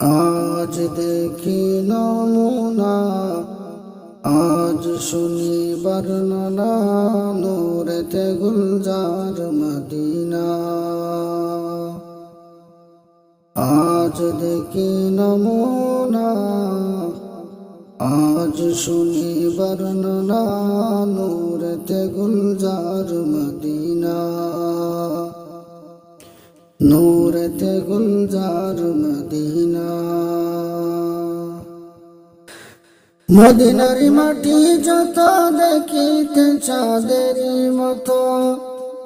আজ দেখি নমুনা, আজ শুনি বর্ণনা, নূরেতে গুলজার মদিনা। আজ দেখি নমুনা, আজ শুনি বর্ণনা, নূরেতে গুলজার মদিনা। নূরেতে গুলজার মদিনা। মদিনারি মাটি যত দেখিতে চাঁদেরই মতো,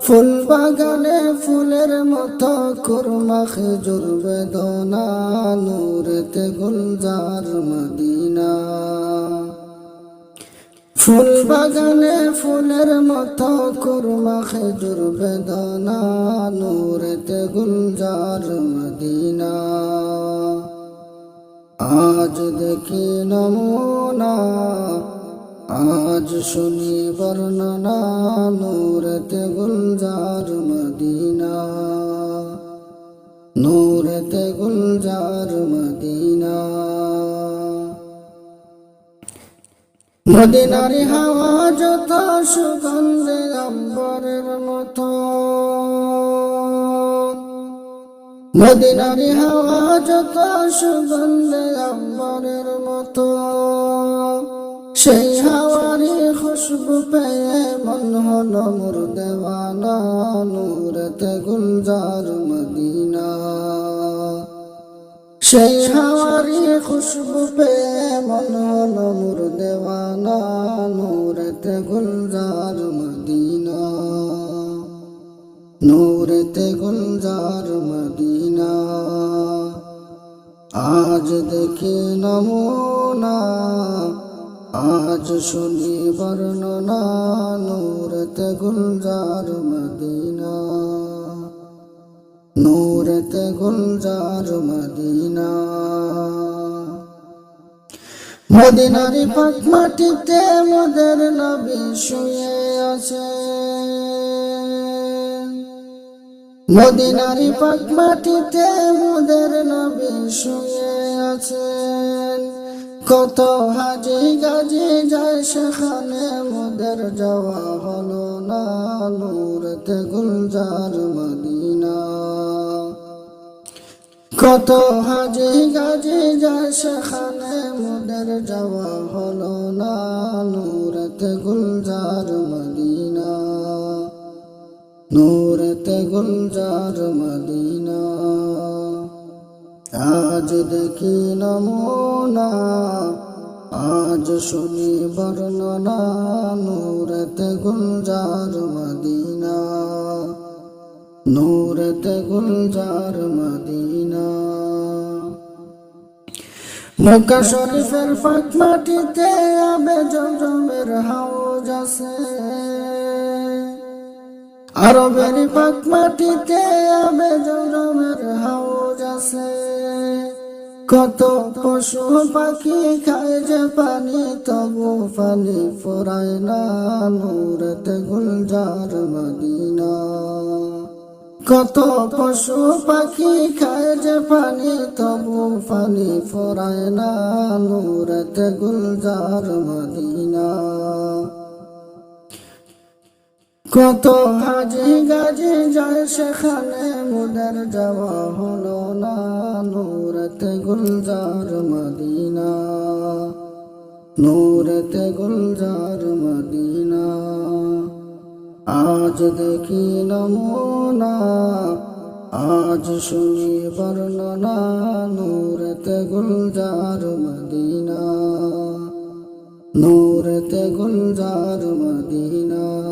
ফুল বাগানে ফুলের মতো কুরমা খেজুর বেদনা, নূরেতে গুলজার মদিনা। ফুল বাগানে ফুলের মতো কুরমা খেজুর বেদনা, নূরেতে গুলজার মদিনা। আজ দেখি নমুনা, আজ শুনি বর্ণনা, নূরেতে গুলজার মদিনা। নূরেতে গুলজার মদিনা। মদিনারি হাওয়া যত সুগন্ধে আম্বরের মতো। মদিনারি হাওয়া যত সুগন্ধে আম্বরের মতো। সেই হাওয়ারি খুশবু পেয়ে মন হলো মোর দেওয়ানা, নূরেতে গুলজার মদিনা। সেই হাওয়ারি খুশবু পেয়ে মন হলো মোর দেওয়ানা, নূরেতে গুলজার মদিনা। নূরেতে গুলজার মদিনা। আজ দেখি নমুনা, আজ শুনি বর্ণনা, নূরেতে গুলজার মদিনা। নূরেতে গুলজার মদিনা। মদিনারি পাক মাটিতে মোদের নবী শুয়ে আছে। মদিনারি পাক মাটিতে মোদের নবী শুয়ে আছেন কত হাজি গাজি যায় সেখানে মোদের যাওয়া হলো না নূরতে গুলজার মদিনা। কত হাজি গাজি যায় সেখানে মোদের যাওয়া হলো না নূরতে গুলজার মদিনা। নূরতে গুলজার মদিনা। আজ দেখি নমুনা, আজ শুনি বর্ণনা নূরতে গুলজার মদিনা। নূরতে গুলজার মদিনা। মক্কা শরীফের ফাঁক মাটিতে আবে জমের হাউজ আছে। আরবের মাটিতে আবে জমের হাউজ আছে। কত পশু পাখি খায় যে পানি, তবু পানি ফোরায় না। নূরতে গুলজার মদিনা। কত পশু পাখি খায় যে পানি, তবু পানি ফোরায় না। নূরতে গুলজার মদিনা। কত হাজি গাজি যায় সেখানে, মুদের যাওয়া হলো না। নূরতে গুলজার মদিনা। নূরতে গুলজার মদিনা। আজ দেখি নমুনা আজ শুনি বর্ণনা নূরতে গুলজার মদিনা। নূরতে গুলজার মদিনা।